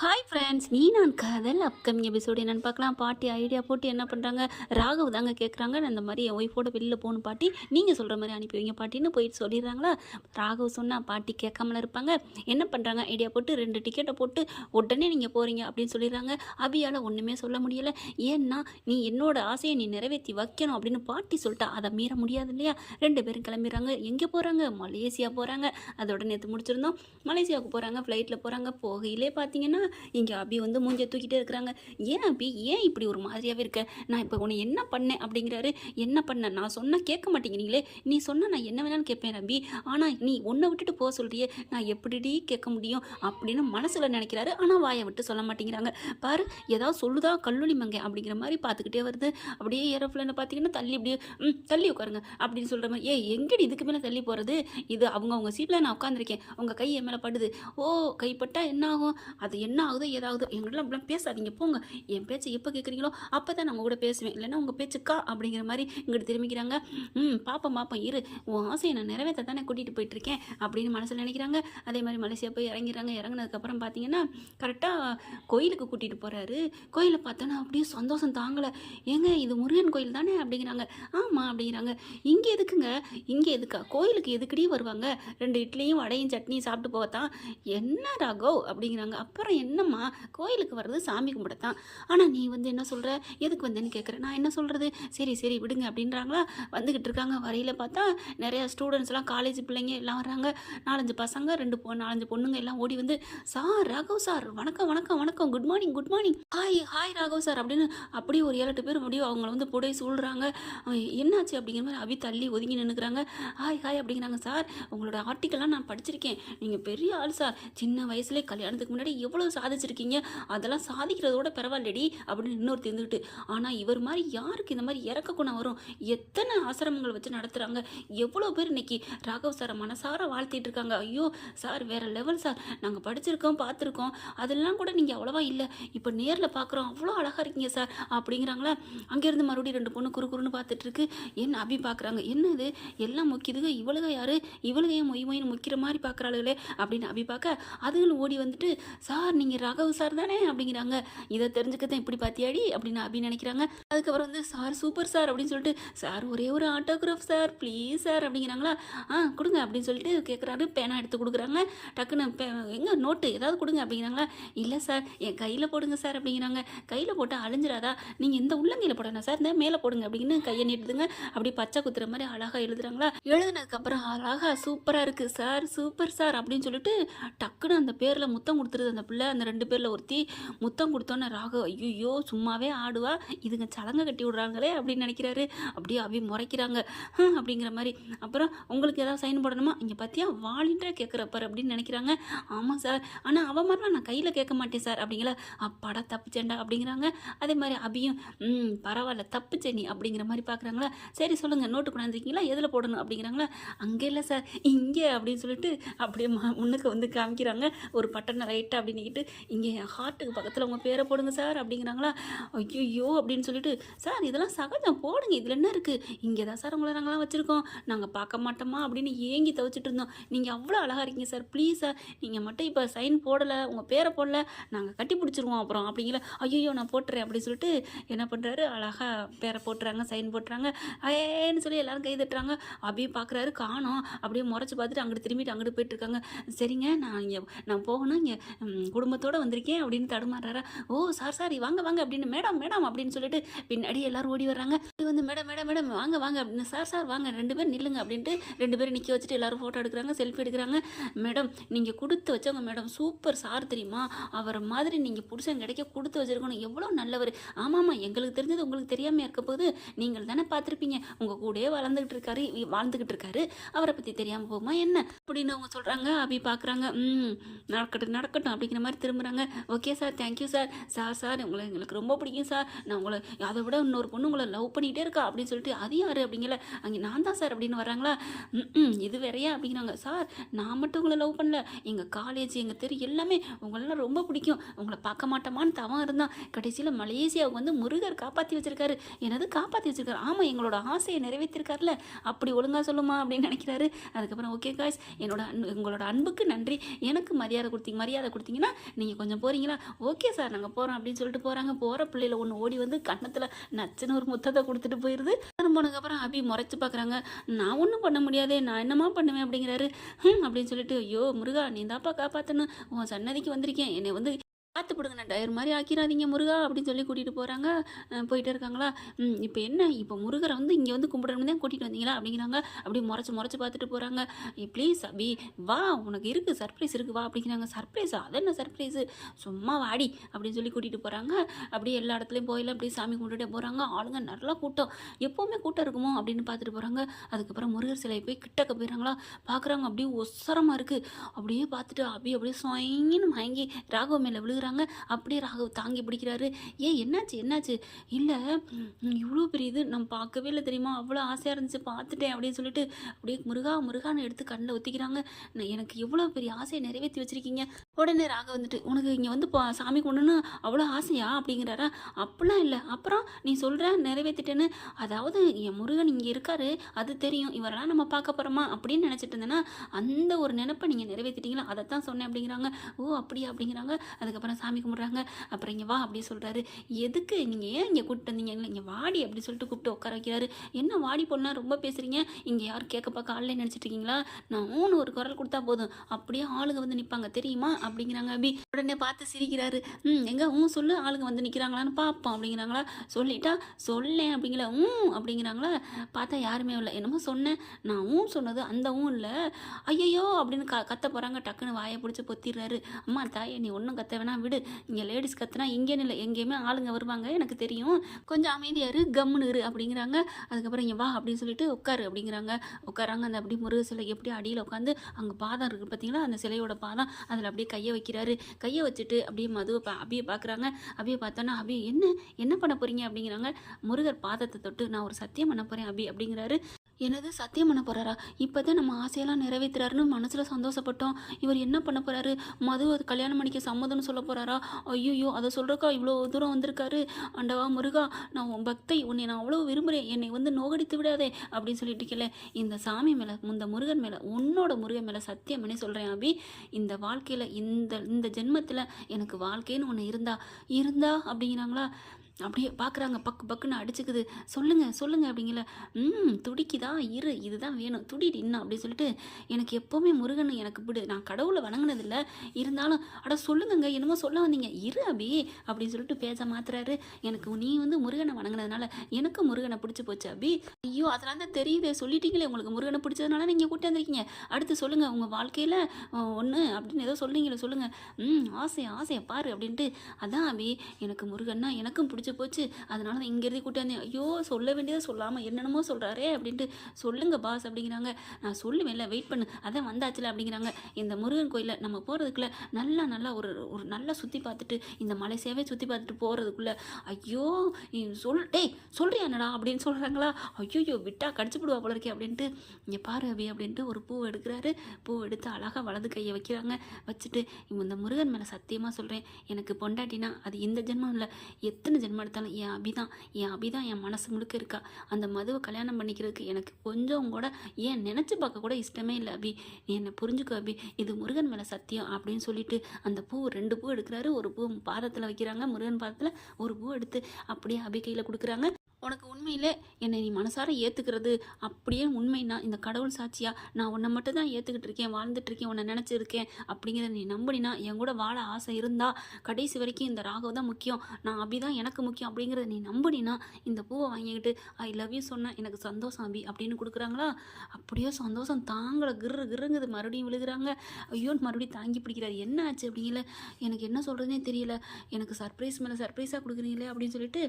Hi friends நீ நான் காதல். அப்கமிங் எபிசோடு என்னென்னு பார்க்கலாம். பாட்டி ஐடியா போட்டு என்ன பண்ணுறாங்க ராகவ் தாங்க கேட்குறாங்க நான் இந்த மாதிரி என் ஒய்ஃபோட வெளியில் போகணும் பாட்டி. நீங்கள் சொல்கிற மாதிரி அனுப்பி வைங்க பாட்டின்னு போயிட்டு சொல்லிடுறாங்களா? ராகவ் சொன்னால் பாட்டி கேட்காமல இருப்பாங்க. என்ன பண்ணுறாங்க ஐடியா போட்டு ரெண்டு டிக்கெட்டை போட்டு உடனே நீங்கள் போகிறீங்க அப்படின்னு சொல்லிடுறாங்க. அபியால் ஒன்றுமே சொல்ல முடியலை. ஏன்னா நீ என்னோட ஆசையை நீ நிறைவேற்றி வைக்கணும் அப்படின்னு பாட்டி சொல்லிட்டா. அதை மீற முடியாது இல்லையா? ரெண்டு பேரும் கிளம்பிடுறாங்க. எங்கே போகிறாங்க மலேசியா போகிறாங்க அதோட நேற்று முடிச்சிருந்தோம். மலேசியாவுக்கு போகிறாங்க ஃப்ளைட்டில் போகிறாங்க போகையிலே பார்த்தீங்கன்னா இங்கே அபி வந்து மூஞ்சியை தூக்கிட்டே இருக்கிறாங்க. ஏன் அபி? ஏன் இப்படி ஒரு மாதிரியாகவே இருக்க? நான் இப்போ உன்னை என்ன பண்ணேன்? அப்படிங்கிறாரு. என்ன பண்ண? நான் சொன்னால் கேட்க மாட்டேங்கிறீங்களே. நீ சொன்னால் நான் என்ன வேணாலும் கேட்பேன் அபி. ஆனால் நீ உன்னை விட்டுட்டு போக சொல்கிறியே நான் எப்படிடி கேட்க முடியும்? அப்படின்னு மனசில் நினைக்கிறாரு. ஆனால் வாயை விட்டு சொல்ல மாட்டேங்கிறாங்க. பாரு ஏதாவது சொல்லுதா? கல்லூரி மங்க அப்படிங்கிற மாதிரி பார்த்துக்கிட்டே வருது. அப்படியே ஏரோப்ளேனை பார்த்தீங்கன்னா தள்ளி அப்படியே ம் தள்ளி உட்காருங்க அப்படின்னு சொல்கிற மாதிரி. ஏ எங்கடி இதுக்கு மேலே தள்ளி போகிறது இது அவங்க அவங்க சீட்டில் நான் உட்காந்துருக்கேன் உங்கள் கை என் மேலே படுது. ஓ கைப்பட்டால் என்ன ஆகும்? அது என்ன என்ன ஆகுதோ ஏதாவது எங்கள்ட்ட அப்படிலாம் பேசாதீங்க போங்க. என் பேச்சை எப்போ கேட்குறீங்களோ அப்போ தான் நம்ம கூட பேசுவேன். இல்லைன்னா உங்கள் பேச்சுக்கா அப்படிங்கிற மாதிரி இங்கிட்டு திரும்பிக்கிறாங்க. ம் பாப்பா பாப்பா இரு. உன் ஆசையை நான் நிறைவேற்ற தானே கூட்டிகிட்டு போயிட்டுருக்கேன் அப்படின்னு மனசில் நினைக்கிறாங்க. அதே மாதிரி மலேசியா போய் இறங்கிறாங்க இறங்குனதுக்கப்புறம் பார்த்தீங்கன்னா கரெக்டாக கோயிலுக்கு கூட்டிகிட்டு போகிறாரு கோயிலை பார்த்தோன்னா அப்படியே சந்தோஷம் தாங்கலை. ஏங்க இது முருகன் கோயில் தானே அப்படிங்கிறாங்க. ஆமாம் அப்படிங்கிறாங்க. இங்கே எதுக்குங்க? இங்கே எதுக்கா? கோயிலுக்கு எதுக்கடி வருவாங்க? ரெண்டு இட்லியும் வடையும் சட்னியும் சாப்பிட்டு போகத்தான். என்ன ராகவ்? அப்படிங்கிறாங்க. அப்புறம் என்னம்மா? கோயிலுக்கு வர்றது சாமி கும்பிடத்தான். ஆனால் நீ வந்து என்ன சொல்கிற எதுக்கு வந்தேன்னு கேட்குறேன் நான் என்ன சொல்கிறது சரி சரி விடுங்க அப்படின்றாங்களா? வந்துக்கிட்டு இருக்காங்க. வரையில் பார்த்தா நிறையா ஸ்டூடெண்ட்ஸ்லாம் காலேஜ் பிள்ளைங்க எல்லாம் வராங்க நாலஞ்சு பசங்க ரெண்டு பொ நாலஞ்சு பொண்ணுங்க எல்லாம் ஓடி வந்து சார் ராகவ் சார் வணக்கம் வணக்கம் வணக்கம். Good morning good morning hi hi Raghav sir. அப்படின்னு அப்படியே ஒரு ஏழு எட்டு பேர் முடியும் அவங்கள வந்து புடை சூழ்கிறாங்க என்னாச்சு? அப்படிங்கிற மாதிரி அவி தள்ளி ஒதுங்கி நின்றுக்கிறாங்க ஹாய் ஹாய் அப்படிங்கிறாங்க. சார் உங்களோட ஆர்டிக்கல்லாம் நான் படிச்சிருக்கேன். நீங்கள் பெரிய ஆள் சார். சின்ன வயசுலேயே கல்யாணத்துக்கு முன்னாடி எவ்வளோ சாதிச்சிருக்கீங்க. அதெல்லாம் சாதிக்கிறதோட பரவாயில்லடி அப்படின்னு இன்னொரு தெரிந்துக்கிட்டு ஆனால் இவர் மாதிரி யாருக்கு இந்த மாதிரி இறக்க குணம் வரும்? எத்தனை ஆசிரமங்கள் வச்சு நடத்துகிறாங்க எவ்வளோ பேர் இன்னைக்கு ராகவ் சாரை மனசார வாழ்த்திட்டு இருக்காங்க. ஐயோ சார் வேற லெவல் சார். நாங்கள் படிச்சிருக்கோம் பார்த்துருக்கோம். அதெல்லாம் கூட நீங்கள் அவ்வளோவா இல்லை. இப்போ நேரில் பார்க்குறோம் அவ்வளோ அழகாக இருக்கீங்க சார் அப்படிங்கிறாங்களா? அங்கேருந்து மறுபடியும் ரெண்டு பொண்ணு குறு குறுன்னு பார்த்துட்டு இருக்கு. என்ன அபி பார்க்குறாங்க என்ன இது எல்லாம் முக்கியதுங்க இவளுக யாரு? இவளுக ஏன் மொய் மொயின்னு முக்கிற மாதிரி பார்க்குறாளுகளே அப்படின்னு அபி பார்க்க அதுகளும் ஓடி வந்துட்டு சார் நீங்கள் ராகவ் சார் தானே அப்படிங்கிறாங்க. இதை தெரிஞ்சுக்க தான் இப்படி பார்த்தியாடி அப்படின்னு அபி நினைக்கிறாங்க. அதுக்கப்புறம் வந்து சார் சூப்பர் சார் அப்படின்னு சொல்லிட்டு சார் ஒரே ஒரு ஆட்டோகிராஃப் சார் ப்ளீஸ் சார் அப்படிங்கிறாங்களா? ஆ கொடுங்க அப்படின்னு சொல்லிட்டு கேட்குறாரு பேனா எடுத்து கொடுக்குறாங்க. டக்குன்னு பே எங்கே நோட்டு ஏதாவது கொடுங்க அப்படிங்கிறாங்களா? இல்லை சார் என் கையில் போடுங்க சார் அப்படிங்கிறாங்க. கையில் போட்டால் அழிஞ்சிராதா? நீங்கள் இந்த உள்ளங்கையில் போடணும் சார் இந்த மேலே போடுங்க அப்படின்னு கையை நீட்டுதுங்க. அப்படி பச்சை குத்துற மாதிரி அழகாக எழுதுறாங்களா? எழுதுனதுக்கப்புறம் அழகாக சூப்பராக இருக்குது சார் சூப்பர் சார் அப்படின்னு சொல்லிட்டு டக்குன்னு அந்த பேரில் முத்தம் கொடுத்துருது அந்த பிள்ளை. அந்த ரெண்டு பேரில் ஒருத்தி முத்தம் கொடுத்தோன்னே ராக ஐயோ சும்மாவே ஆடுவா? இதுங்க சலங்கை கட்டி விடுறாங்களே? அப்படின்னு நினைக்கிறாரு. அப்படியே அவி முறைக்கிறாங்க. அப்படிங்கிற மாதிரி. அப்புறம் உங்களுக்கு ஏதாவது சைன் போடணுமா? இங்கே பார்த்தியா வாலிண்டராக கேட்குறப்பார் அப்படின்னு நினைக்கிறாங்க. ஆமாம் சார். ஆனால் அவ மாதிரிலாம் நான் கையில் கேட்க மாட்டேன் சார். அப்படிங்களா? அப்பாடா தப்புச்சேண்டா அப்படிங்கிறாங்க. அதே மாதிரி அபியும் ம் பரவாயில்ல தப்புச்சே நீ அப்படிங்கிற மாதிரி பார்க்குறாங்களா சரி சொல்லுங்கள் நோட்டு கொண்டாந்துருக்கீங்களா? எதில் போடணும்? அப்படிங்கிறாங்களா? அங்கே இல்லை சார் இங்கே அப்படின்னு சொல்லிட்டு அப்படியே முன்னுக்கு வந்து காமிக்கிறாங்க. ஒரு பட்டனை ரைட்டாக அப்படின்னு சொல்லிட்டு இங்கே என் ஹார்ட்டுக்கு பக்கத்தில் உங்கள் பேரை போடுங்க சார் அப்படிங்கிறாங்களா? ஐயோ அப்படின்னு சொல்லிட்டு சார் இதெல்லாம் சகஜம். போடுங்க. இதில் என்ன இருக்குது இங்கே தான் சார் உங்களை நாங்களாம் வச்சுருக்கோம். நாங்கள் பார்க்க மாட்டோமா? அப்படின்னு ஏங்கி தவிச்சிட்டு இருந்தோம். நீங்கள் அவ்வளோ அழகாக இருக்கீங்க சார் ப்ளீஸ் சார் நீங்கள் மட்டும் இப்போ சைன் போடலை உங்கள் பேரை போடல நாங்கள் கட்டி பிடிச்சிருவோம் அப்புறம். அப்படிங்கிற ஐயோ நான் போட்டுறேன். அப்படின்னு சொல்லிட்டு என்ன பண்ணுறாரு அழகாக பேரை போட்டுறாங்க சைன் போட்டுறாங்க. ஏன்னு சொல்லி எல்லோரும் கை தட்டுறாங்க. அப்படியே பார்க்குறாரு காணோம். அப்படியே முறைச்சி பார்த்துட்டு அங்கிட்டு திரும்பிட்டு அங்கிட்டு போயிட்டுருக்காங்க சரிங்க நான் இங்கே நான் போகணும். இங்கே குடும்பத்தோடு வந்திருக்கேன் அப்படின்னு தடுமாறுறாரா ஓ சார் சாரி வாங்க வாங்க அப்படின்னு மேடம் மேடம் அப்படின்னு சொல்லிட்டு பின்னாடி எல்லாரும் ஓடி வர்றாங்க. இது வந்து மேடம் மேடம் மேடம் வாங்க வாங்க அப்படின்னு சார் சார் வாங்க ரெண்டு பேரும் நில்லுங்க அப்படின்ட்டு ரெண்டு பேரும் நிற்க வச்சுட்டு எல்லாரும் ஃபோட்டோ எடுக்கிறாங்க செல்ஃபி எடுக்கிறாங்க. மேடம் நீங்கள் கொடுத்து வச்சவங்க மேடம் சூப்பர் சார் தெரியுமா? அவரை மாதிரி நீங்கள் புருஷன் கிடைக்க கொடுத்து வச்சிருக்கணும். எவ்வளோ நல்லவர். ஆமாம்மா எங்களுக்கு தெரிஞ்சது உங்களுக்கு தெரியாமல் இருக்க போது நீங்கள் தானே பார்த்துருப்பீங்க. உங்கள் கூடயே வளர்ந்துக்கிட்டு இருக்காரு இ- வாழ்ந்துக்கிட்டு இருக்காரு. அவரை பற்றி தெரியாமல் போகுமா என்ன? அப்படின்னு அவங்க சொல்கிறாங்க அப்படி பார்க்குறாங்க ம் நடக்கட்டும் நடக்கட்டும் அப்படிங்கிற மாதிரி திரும்புகிறாங்க okay sir thank you sir sir sir உங்களை எங்களுக்கு ரொம்ப பிடிக்கும் சார் நான் உங்களை அதை விட இன்னொரு பொண்ணு உங்களை லவ் பண்ணிகிட்டே இருக்கா அப்படின்னு சொல்லிட்டு அது யார் அப்படிங்கல? அங்கே நான் தான் சார் அப்படின்னு வராங்களா ம் இது வேறையா அப்படிங்கிறாங்க. சார் நான் மட்டும் உங்களை லவ் பண்ணல. எங்கள் காலேஜ் எங்கள் தெரு எல்லாமே உங்களெல்லாம் ரொம்ப பிடிக்கும். உங்களை பார்க்க மாட்டோமான்னு தவம் இருந்தான். கடைசியில் மலேசியாவுக்கு வந்து முருகர் காப்பாற்றி வச்சிருக்காரு. என்னது காப்பாற்றி வச்சிருக்காரு? ஆமாம் எங்களோட ஆசையை நிறைவேற்றிருக்காருல. அப்படி ஒழுங்காக சொல்லுமா அப்படின்னு நினைக்கிறாரு. அதுக்கப்புறம் ஓகே காய்ஸ் என்னோட அன்பு உங்களோட அன்புக்கு நன்றி. எனக்கு மரியாதை கொடுத்தீங்க. மரியாதை கொடுத்தீங்கன்னா நீங்கள் கொஞ்சம் போகிறீங்களா ஓகே சார் நாங்கள் போகிறோம் அப்படின்னு சொல்லிட்டு போகிறாங்க போகிற பிள்ளையில ஒன்று ஓடி வந்து கன்னத்தில் நச்சுன்னு ஒரு முத்தத்தை கொடுத்துட்டு போயிடுது போனதுக்கப்புறம் அபி முறைச்சி பார்க்குறாங்க நான் ஒன்றும் பண்ண முடியாதே நான் என்னம்மா பண்ணுவேன் அப்படிங்கிறாரு. அப்படின்னு சொல்லிட்டு ஐயோ முருகா நீ தாப்பா காப்பாற்றணும் உன் சன்னதிக்கு வந்திருக்கேன். என்னை வந்து பார்த்து போடுங்கண்ணா டயர் மாதிரி ஆக்கிடாதீங்க முருகா அப்படின்னு சொல்லி கூட்டிகிட்டு போகிறாங்க போயிட்டே இருக்காங்களா? இப்போ என்ன? இப்போ முருகரை வந்து இங்கே வந்து கும்பிடணும் தான் கூட்டிகிட்டு வந்தீங்களா? அப்படிங்கிறாங்க. அப்படி முறைச்சி முறைச்சி பார்த்துட்டு போகிறாங்க ப்ளீஸ் அபி வா உனக்கு இருக்குது சர்ப்ரைஸ் இருக்குது வா அப்படிங்கிறாங்க. சர்ப்ரைஸ் அது என்ன சர்ப்ரைஸு சும்மா வாடி அப்படின்னு சொல்லி கூட்டிகிட்டு போகிறாங்க அப்படியே எல்லா இடத்துலையும் போயில அப்படியே சாமி கும்பிட்டுட்டே போகிறாங்க ஆளுங்க நல்லா கூட்டம். எப்போவுமே கூட்டம் இருக்குமோ அப்படின்னு பார்த்துட்டு போகிறாங்க அதுக்கப்புறம் முருகர் சிலை போய் கிட்டக்க போயிடுறாங்களா? பார்க்குறாங்க அப்படியே ஒசரமாக இருக்குது அப்படியே பார்த்துட்டு அபி அப்படியே சொயின்னு மயங்கி ராகவ மேலே விழுகிறாங்க. அப்படியே ராகவ் தாங்கி பிடிக்கிறாரு. ஏன் என்னாச்சு என்னாச்சு? இல்லை இவ்வளோ பெரிய இது நம்ம பார்க்கவே இல்லை தெரியுமா? அவ்வளோ ஆசையாக இருந்துச்சு பார்த்துட்டேன் அப்படின்னு சொல்லிட்டு அப்படியே முருகா முருகான்னு எடுத்து கண்ணில் ஒத்திக்கிறாங்க. எனக்கு எவ்வளோ பெரிய ஆசையை நிறைவேற்றி வச்சிருக்கீங்க. உடனே ராக வந்துட்டு உனக்கு இங்கே வந்து பா சாமி கொண்டுன்னு அவ்வளோ ஆசையா? அப்படிங்கிறாரா. அப்படிலாம் இல்லை. அப்புறம் நீ சொல்கிற நிறைவேற்றிட்டேன்னு அதாவது என் முருகன் இங்கே இருக்காரு அது தெரியும். இவரெல்லாம் நம்ம பார்க்க போகிறோமா அப்படின்னு நினச்சிட்டு இருந்தேன்னா அந்த ஒரு நினப்பை நீங்கள் நிறைவேற்றிட்டீங்களா அதை தான் சொன்னேன் அப்படிங்கிறாங்க. ஓ அப்படியா? அப்படிங்கிறாங்க. அதுக்கப்புறம் சாமி கும்பிட்றாங்க. அப்புறம் இங்கே வா அப்படி சொல்கிறாரு எதுக்கு நீங்கள் ஏன் இங்கே கூப்பிட்டு வந்தீங்க? இல்லை இங்கே வாடி அப்படி சொல்லிட்டு கூப்பிட்டு உட்கார வைக்கிறாரு. என்ன வாடி பொண்ணா ரொம்ப பேசுகிறீங்க இங்கே யாரும் கேட்க பார்க்க ஆள்ல நினச்சிட்டு இருக்கீங்களா? நான் ஊன்னு ஒரு குரல் கொடுத்தா போதும். அப்படியே ஆளுங்க வந்து நிற்பாங்க தெரியுமா? அப்படிங்கிறாங்க அபி. உடனே பார்த்து சிரிக்கிறாரு. ம் எங்கே? ஊன் சொல்லு. ஆளுங்க வந்து நிற்கிறாங்களான்னு பார்ப்போம். அப்படிங்கிறாங்களா? சொல்லிட்டா? சொல்லேன். அப்படிங்கிற ஊம் அப்படிங்கிறாங்களா? பார்த்தா யாருமே இல்லை. என்னமோ சொன்னேன். நான் ஊன் சொன்னது அந்த ஊன் இல்லை. ஐயையோ அப்படின்னு க கத்த போகிறாங்க டக்குன்னு வாயை பிடிச்சி பொத்திடுறாரு. அம்மா தாயே நீ ஒன்றும் கத்த அதெல்லாம் விடு. இங்கே லேடிஸ் கத்துனா இங்கேன்னு இல்லை எங்கேயுமே ஆளுங்க வருவாங்க எனக்கு தெரியும். கொஞ்சம் அமைதியாக இரு கம்முன்னு இரு அப்படிங்கிறாங்க. அதுக்கப்புறம் இங்கே வா அப்படின்னு சொல்லிட்டு உட்காரு அப்படிங்கிறாங்க. உட்காராங்க அந்த அப்படி முருக சிலை எப்படி அடியில் உட்காந்து அங்கே பாதம் இருக்குது பார்த்தீங்களா அந்த சிலையோட பாதம். அதில் அப்படியே கையை வைக்கிறாரு. கையை வச்சுட்டு அப்படியே மதுவை பா அபியை பார்க்குறாங்க அபியை பார்த்தோன்னா அபி என்ன என்ன பண்ண போகிறீங்க அப்படிங்கிறாங்க. முருகர் பாதத்தை தொட்டு நான் ஒரு சத்தியம் பண்ண போகிறேன் அபி அப்படிங்கிறாரு. என்னது சத்தியம் பண்ண போகிறாரா இப்போ தான் நம்ம ஆசையெல்லாம் நிறைவேற்றுறாருன்னு மனசில் சந்தோஷப்பட்டோம். இவர் என்ன பண்ண போகிறாரு மதுவை கல்யாணம் பண்ணிக்க சம்மதம்னு சொல்ல போகிறாரா ஐயோ அதை சொல்கிறக்கா இவ்வளோ தூரம் வந்திருக்காரு? அண்டவா முருகா நான் உன் பக்தை உன்னை நான் அவ்வளோ விரும்புகிறேன் என்னை வந்து நோகடித்து விடாதே அப்படின்னு சொல்லிட்டு இருக்கல இந்த சாமி மேலே இந்த முருகன் மேலே உன்னோட முருகன் மேலே சத்தியம் பண்ணி சொல்கிறேன் அபி. இந்த வாழ்க்கையில் இந்த இந்த ஜென்மத்தில் எனக்கு வாழ்க்கைன்னு ஒன்று இருந்தா இருந்தா அப்படிங்கிறாங்களா? அப்படியே பார்க்குறாங்க பக்கு பக்குன்னு அடிச்சுக்குது. சொல்லுங்கள் சொல்லுங்கள் அப்படிங்கல. ம் துடிக்குதா? இரு இதுதான் வேணும். துடிட்டு இன்னும் அப்படின்னு சொல்லிட்டு எனக்கு எப்போவுமே முருகன் எனக்கு பிடு. நான் கடவுளை வணங்கினதில்ல. இருந்தாலும் அட சொல்லுங்கங்க. என்னமோ சொல்ல வந்தீங்க. இரு அபி அப்படின்னு சொல்லிட்டு பேச மாத்துறாரு. எனக்கு நீ வந்து முருகனை வணங்கினதுனால எனக்கு முருகனை பிடிச்சி போச்சு அபி. ஐயோ அதெல்லாம் தான் தெரியுது. சொல்லிட்டீங்களே. உங்களுக்கு முருகனை பிடிச்சதுனால நீங்கள் கூட்டி வந்திருக்கீங்க. அடுத்து சொல்லுங்கள் உங்கள் வாழ்க்கையில் ஒன்று அப்படின்னு ஏதோ சொல்லுங்களே சொல்லுங்கள் ம் ஆசை ஆசையை பாரு அப்படின்ட்டு. அதான் அபி. எனக்கு முருகன்னா எனக்கும் பிடிச்சி போச்சு. அதனால தான் இங்கேருந்து கூட்டி வந்தேன். ஐயோ சொல்ல வேண்டியதை சொல்லாமல் என்னென்னமோ சொல்கிறாரே அப்படின்ட்டு சொல்லுங்க பாஸ் அப்படிங்கிறாங்க. நான் சொல்லுவேன்ல வெயிட் பண்ணு. அதான் வந்தாச்சுல அப்படிங்கிறாங்க. இந்த முருகன் கோயிலில் நம்ம போகிறதுக்குள்ள நல்லா நல்லா ஒரு ஒரு நல்லா சுற்றி பார்த்துட்டு இந்த மலை சேவை சுற்றி பார்த்துட்டு போகிறதுக்குள்ளே ஐயோ சொல் டேய் சொல்கிறியா என்னடா அப்படின்னு சொல்கிறாங்களா ஐயோ விட்டா கடிச்சு போடுவா போல இருக்கே அப்படின்ட்டு. இங்கே பாரு அபி அப்படின்ட்டு ஒரு பூ எடுக்கிறாரு. பூ எடுத்து அழகாக வலது கையை வைக்கிறாங்க. வச்சுட்டு இந்த முருகன் மேலே சத்தியமாக சொல்கிறேன் எனக்கு பொண்டாட்டினா அது இந்த ஜென்மம் இல்லை. எத்தனை ஜென்மம் எடுத்தாலும் என் அபிதான். என் அபிதான் என் மனசு முழுக்க இருக்கா. அந்த மதுவை கல்யாணம் பண்ணிக்கிறதுக்கு எனக்கு கொஞ்சம் கூட ஏன் நினச்சி பார்க்க கூட இஷ்டமே இல்லை அபி. நீ என்னை புரிஞ்சுக்கோ அபி. இது முருகன் மேலே சத்தியம் அப்படின்னு சொல்லிட்டு அந்த பூ ரெண்டு பூ எடுக்கிறாரு. ஒரு பூ பாதத்தில் வைக்கிறாங்க. முருகன் பாதத்தில் ஒரு பூ எடுத்து அப்படியே அபி கையில் கொடுக்குறாங்க. உனக்கு உண்மையிலே என்னை நீ மனசார ஏற்றுக்கிறது அப்படியே உண்மைன்னா இந்த கடவுள் சாட்சியா நான் உன்னை மட்டும் தான் ஏற்றுக்கிட்டு இருக்கேன் வாழ்ந்துட்டு இருக்கேன் உன்னை நினச்சிருக்கேன் அப்படிங்கிறத நீ நம்பினா என் கூட வாழ ஆசை இருந்தால் கடைசி வரைக்கும் இந்த ராகவ் தான் முக்கியம். நான் அபி தான் எனக்கு முக்கியம் அப்படிங்கிறத நீ நம்பினா இந்த பூவை வாங்கிக்கிட்டு ஐ லவ் யூ சொன்னேன் எனக்கு சந்தோஷம் அபி அப்படின்னு கொடுக்குறாங்களா? அப்படியே சந்தோஷம் தாங்கலை கிரு கிருங்குது மறுபடியும் விழுகிறாங்க. ஐயோ மறுபடியும் தாங்கி பிடிக்கிறாரு. என்ன ஆச்சு அப்படிங்கல? எனக்கு என்ன சொல்கிறதுனே தெரியல. எனக்கு சர்ப்ரைஸ் மேலே சர்ப்ரைஸாக கொடுக்குறீங்களே அப்படின்னு சொல்லிட்டு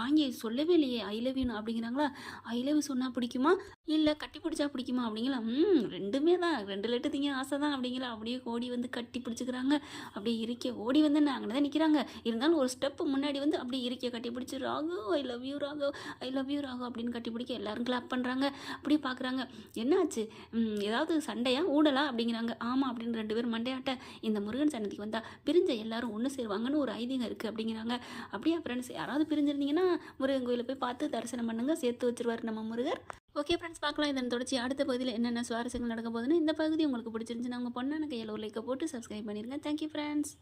வாங்கி சொல்லவே இல்லையே ஐ லவ் யூ அப்படிங்கிறாங்களா? ஐ லவ் யூ சொன்னால் பிடிக்குமா? இல்லை கட்டி பிடிச்சா பிடிக்குமா? அப்படிங்களா ம் ரெண்டுமே தான். ரெண்டு லட்டு திங்க ஆசை தான். அப்படிங்களா அப்படியே ஓடி வந்து கட்டி பிடிச்சிக்கிறாங்க. அப்படியே இருக்க ஓடி வந்து அங்கே தான் நிற்கிறாங்க இருந்தாலும் ஒரு ஸ்டெப்பு முன்னாடி வந்து அப்படியே இருக்க கட்டி பிடிச்சி Raghu I love you Raghu I love you Raghu அப்படின்னு கட்டி பிடிக்க எல்லாரும் கிளாப் பண்ணுறாங்க அப்படியே பார்க்குறாங்க என்னாச்சு? ஏதாவது சண்டையா? ஊடலா? அப்படிங்கிறாங்க. ஆமாம் அப்படின்னு ரெண்டு பேரும் மண்டையாட்ட. இந்த முருகன் சன்னதிக்கு வந்தால் பிரிஞ்ச எல்லாரும் ஒன்று சேருவாங்கன்னு ஒரு ஐதீகம் இருக்குது அப்படிங்கிறாங்க. அப்படியே ஃப்ரெண்ட்ஸ் யாராவது பிரிஞ்சிருந்தீங்கன்னா முருகன் கோயிலை போய் பார்த்து தரிசனம் பண்ணுங்க. சேர்த்து வச்சிருவாரு நம்ம முருகர். ஓகே ஃப்ரெண்ட்ஸ் பார்க்கலாம். இதன் தொடர்ச்சி அடுத்த பகுதியில் என்னென்ன சுவாரஸ்யங்கள் நடக்க போகுதுன்னு இந்த பகுதி உங்களுக்கு பிடிச்சிருந்துச்சுன்னா உங்கள் பொண்ணான கையில் ஒரு லைக்கை போட்டு சப்ஸ்கிரைப் பண்ணிடுங்க தேங்க்யூ ஃப்ரெண்ட்ஸ்